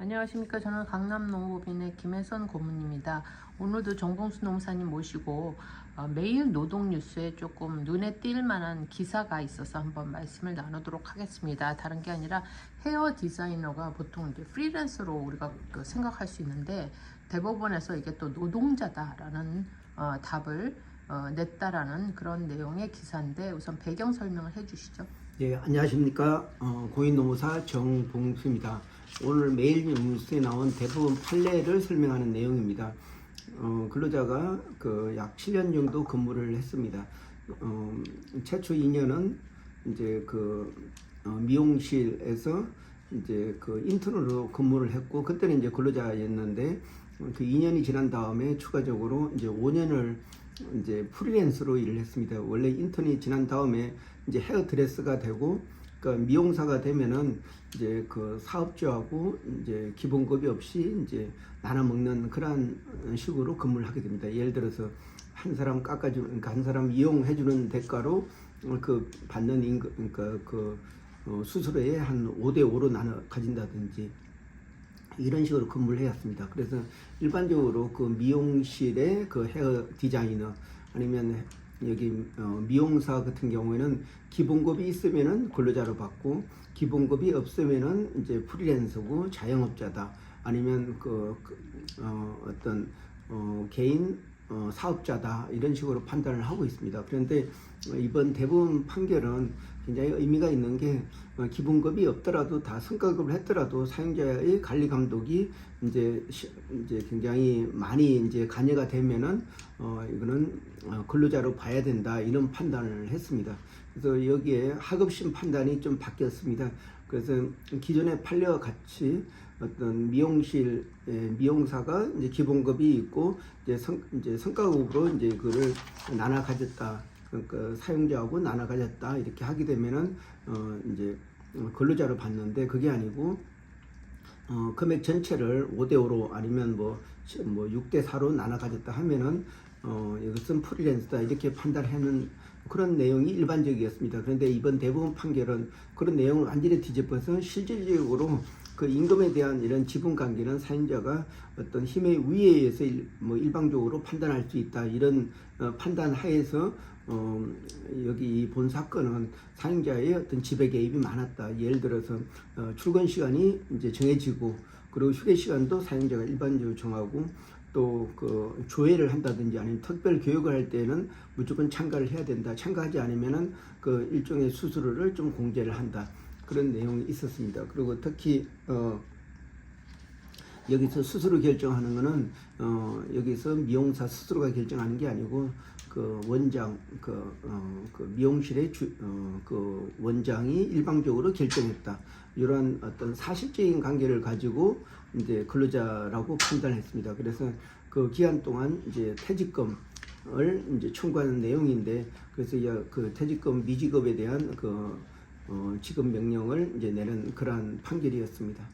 안녕하십니까. 저는 강남농업인의 김혜선 고문입니다. 오늘도 정봉수 농사님 모시고 어, 매일 노동뉴스에 조금 눈에 띌 만한 기사가 있어서 한번 말씀을 나누도록 하겠습니다. 다른 게 아니라 헤어 디자이너가 보통 이제 프리랜서로 우리가 그 생각할 수 있는데 대법원에서 이게 또 노동자다 라는 어, 답을 어, 냈다라는 그런 내용의 기사인데 우선 배경 설명을 해주시죠. 예, 안녕하십니까. 어, 고인노무사 정봉수입니다. 오늘 매일 뉴스에 나온 대부분 판례를 설명하는 내용입니다. 어, 근로자가 그 약 7년 정도 근무를 했습니다. 어, 최초 2년은 이제 그 어, 미용실에서 이제 그 인턴으로 근무를 했고 그때는 이제 근로자였는데 어, 그 2년이 지난 다음에 추가적으로 이제 5년을 이제 프리랜서로 일을 했습니다. 원래 인턴이 지난 다음에 이제 헤어드레스가 되고 그러니까 미용사가 되면은 이제 그 사업주하고 이제 기본급이 없이 이제 나눠 먹는 그런 식으로 근무를 하게 됩니다. 예를 들어서 한 사람 깎아주는 그러니까 한 사람 이용해 주는 대가로 그 받는 임금 그러니까 그 어, 수수료에 한 5대 5로 나눠 가진다든지 이런 식으로 근무를 해왔습니다. 그래서 일반적으로 그 미용실의 그 헤어 디자이너 아니면 여기 어, 미용사 같은 경우에는 기본급이 있으면은 근로자로 받고 기본급이 없으면은 이제 프리랜서고 자영업자다. 아니면 그, 그 어, 어떤 어, 개인 어, 사업자다 이런 식으로 판단을 하고 있습니다. 그런데 어, 이번 대법원 판결은 굉장히 의미가 있는 게 어, 기본급이 없더라도 다 성과급을 했더라도 사용자의 관리 감독이 이제 시- 이제 굉장히 많이 이제 관여가 되면은 어 이거는 어, 근로자로 봐야 된다 이런 판단을 했습니다. 그래서 여기에 하급심 판단이 좀 바뀌었습니다. 그래서 기존의 판례와 같이 어떤 미용실 예, 미용사가 이제 기본급이 있고 이제 성 이제 성과급으로 이제 그를 나눠 가졌다. 그러니까 사용자하고 나눠 가졌다 이렇게 하게 되면은 어 이제 근로자로 받는데 그게 아니고 어, 금액 전체를 5대 5로 아니면 뭐, 시- 뭐 6대 4로 나눠 가졌다 하면은 어, 이것은 프리랜서다 이렇게 판단하는 그런 내용이 일반적이었습니다. 그런데 이번 대법원 판결은 그런 내용을 완전히 뒤집어서 실질적으로 그 임금에 대한 이런 지분 관계는 사용자가 어떤 힘의 위에 의해서 일, 뭐 일방적으로 판단할 수 있다 이런 어, 판단 하에서 어, 여기 이본 사건은 사용자의 어떤 지배 개입이 많았다. 예를 들어서 어, 출근 시간이 이제 정해지고 그리고 휴게 시간도 사용자가 일반적으로 정하고 또그 조회를 한다든지 아니면 특별 교육을 할 때는 무조건 참가를 해야 된다. 참가하지 않으면은 그 일종의 수수료를 좀 공제를 한다. 그런 내용이 있었습니다. 그리고 특히 어 여기서 스스로 결정하는 거는 어 여기서 미용사 스스로가 결정하는 게 아니고 그 원장 그, 어, 그 미용실의 주, 어, 그 원장이 일방적으로 결정했다. 이러한 어떤 사실적인 관계를 가지고 이제 근로자라고 판단했습니다. 그래서 그 기간 동안 이제 퇴직금을 이제 청구하는 내용인데 그래서 이그 퇴직금 미지급에 대한 그 어, 지급 명령을 이제 내는 그러한 판결이었습니다.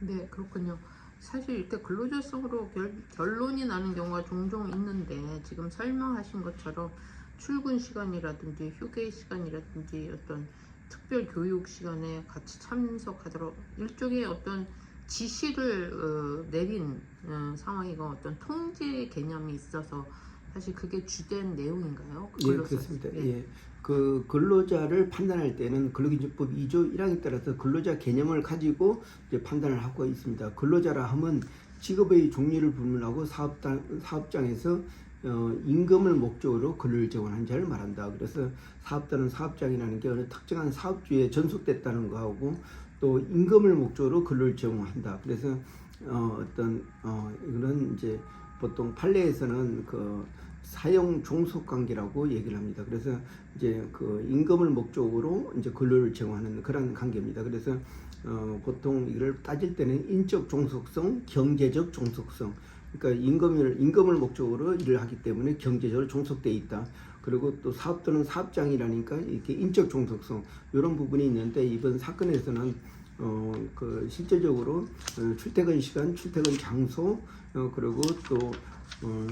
네, 그렇군요. 사실 이때 근로자성으로 결, 결론이 나는 경우가 종종 있는데 지금 설명하신 것처럼 출근 시간이라든지 휴게 시간이라든지 어떤 특별 교육 시간에 같이 참석하도록 일종의 어떤 지시를 어, 내린 어, 상황이고 어떤 통제 개념이 있어서 사실 그게 주된 내용인가요? 그 예, 그렇습니다. 예. 예. 그 근로자를 판단할 때는 근로기준법 2조 1항에 따라서 근로자 개념을 가지고 이제 판단을 하고 있습니다. 근로자라 하면 직업의 종류를 불문하고 사업장, 사업장에서 어, 임금을 목적으로 근로를 제공하는 자를 말한다. 그래서 사업자는 사업장이라는 게 어느 특정한 사업주에 전속됐다는 거하고 또 임금을 목적으로 근로를 제공한다. 그래서 어, 어떤 어, 이거는 이제 보통 판례에서는 그 사용 종속 관계라고 얘기를 합니다. 그래서 이제 그 임금을 목적으로 이제 근로를 제공하는 그런 관계입니다. 그래서 어, 보통 이걸 따질 때는 인적 종속성, 경제적 종속성. 그러니까 임금을 임금을 목적으로 일을 하기 때문에 경제적으로 종속돼 있다. 그리고 또 사업 또는 사업장이라니까 이렇게 인적 종속성 이런 부분이 있는데 이번 사건에서는 어, 그 실제적으로 어, 출퇴근 시간, 출퇴근 장소, 어, 그리고 또 어,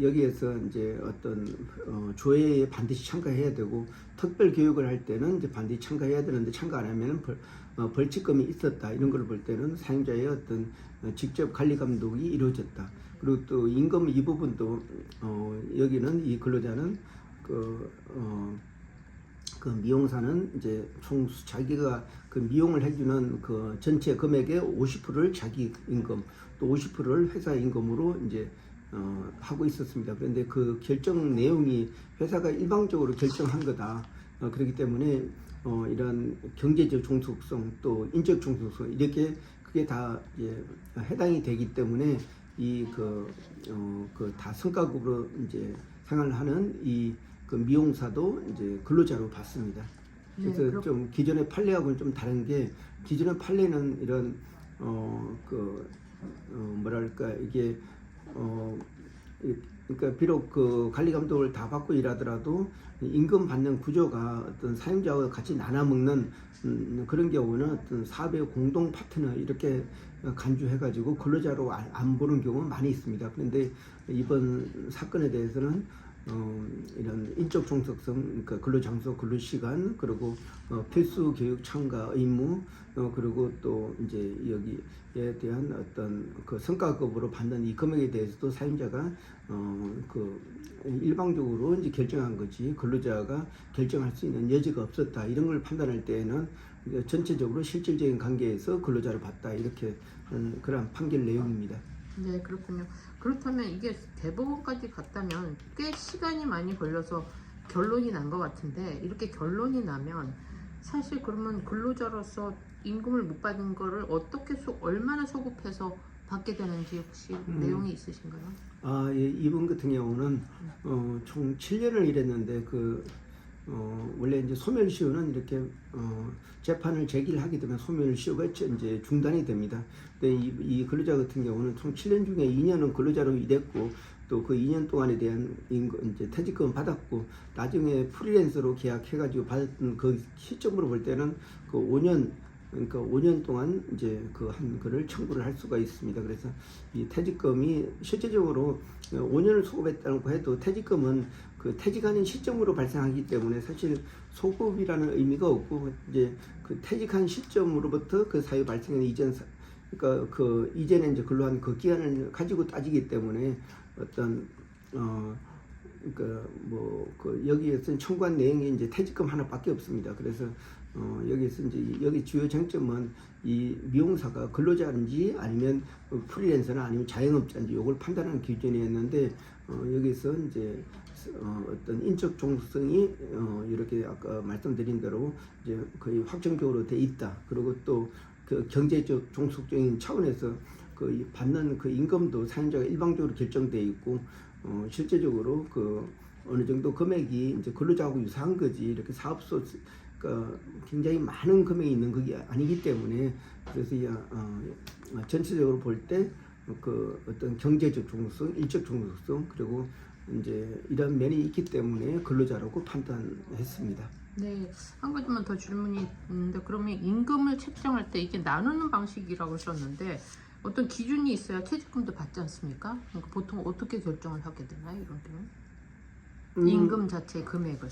여기에서 이제 어떤 어, 조회에 반드시 참가해야 되고 특별 교육을 할 때는 이제 반드시 참가해야 되는데 참가 안 하면은 벌, 어, 벌칙금이 있었다 이런 걸 볼 때는 사용자의 어떤 어, 직접 관리 감독이 이루어졌다. 그리고 또 임금 이 부분도 어, 여기는 이 근로자는 그, 어, 그 미용사는 이제 총 수- 자기가 그 미용을 해주는 그 전체 금액의 50%를 자기 임금 또 50%를 회사 임금으로 이제 어, 하고 있었습니다. 그런데 그 결정 내용이 회사가 일방적으로 결정한 거다. 어, 그렇기 때문에 어, 이런 경제적 종속성 또 인적 종속성 이렇게 그게 다 이제 해당이 되기 때문에 이그 어, 그다 성과급으로 이제 생활하는 이 그 미용사도 이제 근로자로 봤습니다. 네, 그래서 그렇- 좀 기존의 판례하고는 좀 다른 게 기존의 판례는 이런 어그 어, 뭐랄까 이게 어 이- 그러니까 비록 그 관리 감독을 다 받고 일하더라도 임금 받는 구조가 어떤 사용자와 같이 나눠 먹는 음, 그런 경우는 어떤 사업의 공동 파트너 이렇게 간주해 가지고 근로자로 안- 안 보는 경우가 많이 있습니다. 그런데 이번 사건에 대해서는 어, 이런 인적 종속성, 그러니까 근로 장소, 근로 시간, 그리고 어, 필수 교육 참가 의무, 어, 그리고 또 이제 여기에 대한 어떤 그 성과급으로 받는 이 금액에 대해서도 사용자가 어, 그 일방적으로 이제 결정한 거지 근로자가 결정할 수 있는 여지가 없었다 이런 걸 판단할 때에는 전체적으로 실질적인 관계에서 근로자를 봤다 이렇게 그런 판결 내용입니다. 네, 그렇군요. 그렇다면 이게 대법원까지 갔다면 꽤 시간이 많이 걸려서 결론이 난 것 같은데 이렇게 결론이 나면 사실 그러면 근로자로서 임금을 못 받은 거를 어떻게 소, 얼마나 소급해서 받게 되는지 혹시 음. 내용이 있으신가요? 아, 예, 이분 같은 경우는 어, 총 7년을 일했는데 그 어, 원래 이제 소멸시효는 이렇게 어, 재판을 제기를 하게 되면 소멸시효가 이제 중단이 됩니다. 근데 이, 이 근로자 같은 경우는 총 7년 중에 2년은 근로자로 일했고 또 그 2년 동안에 대한 임금, 이제 퇴직금 받았고 나중에 프리랜서로 계약해가지고 받았던 그 시점으로 볼 때는 그 5년 그러니까 5년 동안 이제 그 한 거를 청구를 할 수가 있습니다. 그래서 이 퇴직금이 실제적으로 5년을 소급했다고 해도 퇴직금은 그 퇴직하는 시점으로 발생하기 때문에 사실 소급이라는 의미가 없고 이제 그 퇴직한 시점으로부터 그 사유 발생한 이전 사- 그러니까 그 이전에 이제 근로한 그 기간을 가지고 따지기 때문에 어떤 어 그러니까 뭐 그 여기에서 청구한 내용이 이제 퇴직금 하나밖에 없습니다. 그래서 어 여기서 이제 이- 여기 주요 쟁점은 이 미용사가 근로자인지 아니면 어, 프리랜서나 아니면 자영업자인지 이걸 판단하는 기준이었는데 어 여기서 이제 어 어떤 인적 종속성이 어 이렇게 아까 말씀드린 대로 이제 거의 확정적으로 돼 있다. 그리고 또 그 경제적 종속적인 차원에서 그이 받는 그 임금도 사용자가 일방적으로 결정돼 있고 어 실제적으로 그 어느 정도 금액이 이제 근로자하고 유사한 거지 이렇게 사업소 그 굉장히 많은 금액이 있는 그게 아니기 때문에 그래서 이, 어, 전체적으로 볼 때 그 어떤 경제적 종속성, 일적 종속성 그리고 이제 이런 면이 있기 때문에 근로자라고 판단했습니다. 네, 한 가지만 더 질문이 있는데 그러면 임금을 책정할 때 이게 나누는 방식이라고 하셨는데 어떤 기준이 있어야 퇴직금도 받지 않습니까? 그러니까 보통 어떻게 결정을 하게 되나요, 이런 경우? 음, 임금 자체 금액을.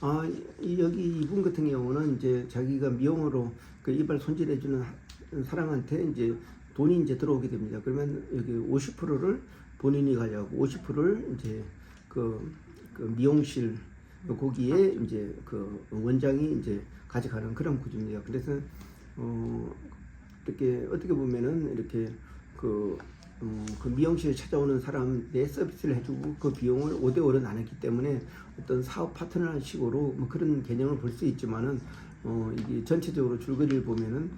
아, 이- 여기 이분 같은 경우는 이제 자기가 미용으로 그 이발 손질해주는 하- 사람한테 이제 돈이 이제 들어오게 됩니다. 그러면 여기 50%를 본인이 가져가고 50%를 이제 그, 그 미용실 거기에 이제 그 원장이 이제 가져가는 그런 구조입니다. 그래서 어 이렇게 어떻게 보면은 이렇게 그, 어, 그 미용실에 찾아오는 사람 내 서비스를 해주고 그 비용을 5대5로 나눴기 때문에 어떤 사업 파트너 식으로 뭐 그런 개념을 볼 수 있지만은 어, 이게 전체적으로 줄거리를 보면은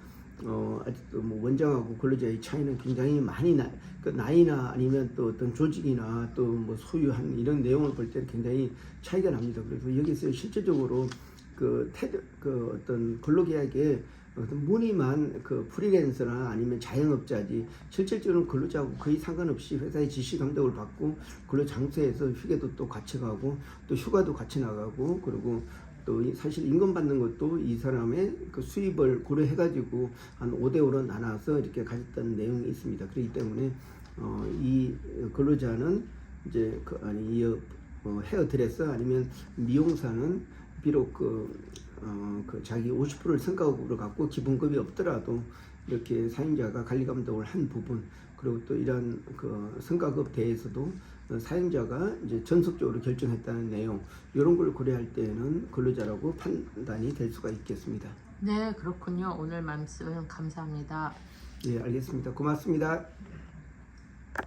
어, 아직도 뭐 원장하고 근로자의 차이는 굉장히 많이 나, 그 나이나 아니면 또 어떤 조직이나 또 뭐 소유한 이런 내용을 볼때 굉장히 차이가 납니다. 그래서 여기서 실제적으로 그 테드, 그 어떤 근로계약에 어떤 무늬만 그 프리랜서나 아니면 자영업자지 실질적으로 근로자하고 거의 상관없이 회사의 지시 감독을 받고 근로 장소에서 휴게도 또 같이 가고 또 휴가도 같이 나가고 그리고 또 이- 사실 임금 받는 것도 이 사람의 그 수입을 고려해 가지고 한 5대 5로 나눠서 이렇게 가졌다는 내용이 있습니다. 그렇기 때문에 어, 이 근로자는 이제 그 아니 이 어, 헤어드레서 아니면 미용사는 비록 그 어, 그 자기 50%를 성과급으로 갖고 기본급이 없더라도 이렇게 사용자가 관리 감독을 한 부분 그리고 또 이런 그 성과급 대에서도 어, 사용자가 이제 전속적으로 결정했다는 내용 이런 걸 고려할 때는 근로자라고 판단이 될 수가 있겠습니다. 네, 그렇군요. 오늘 말씀 감사합니다. 예, 알겠습니다. 고맙습니다.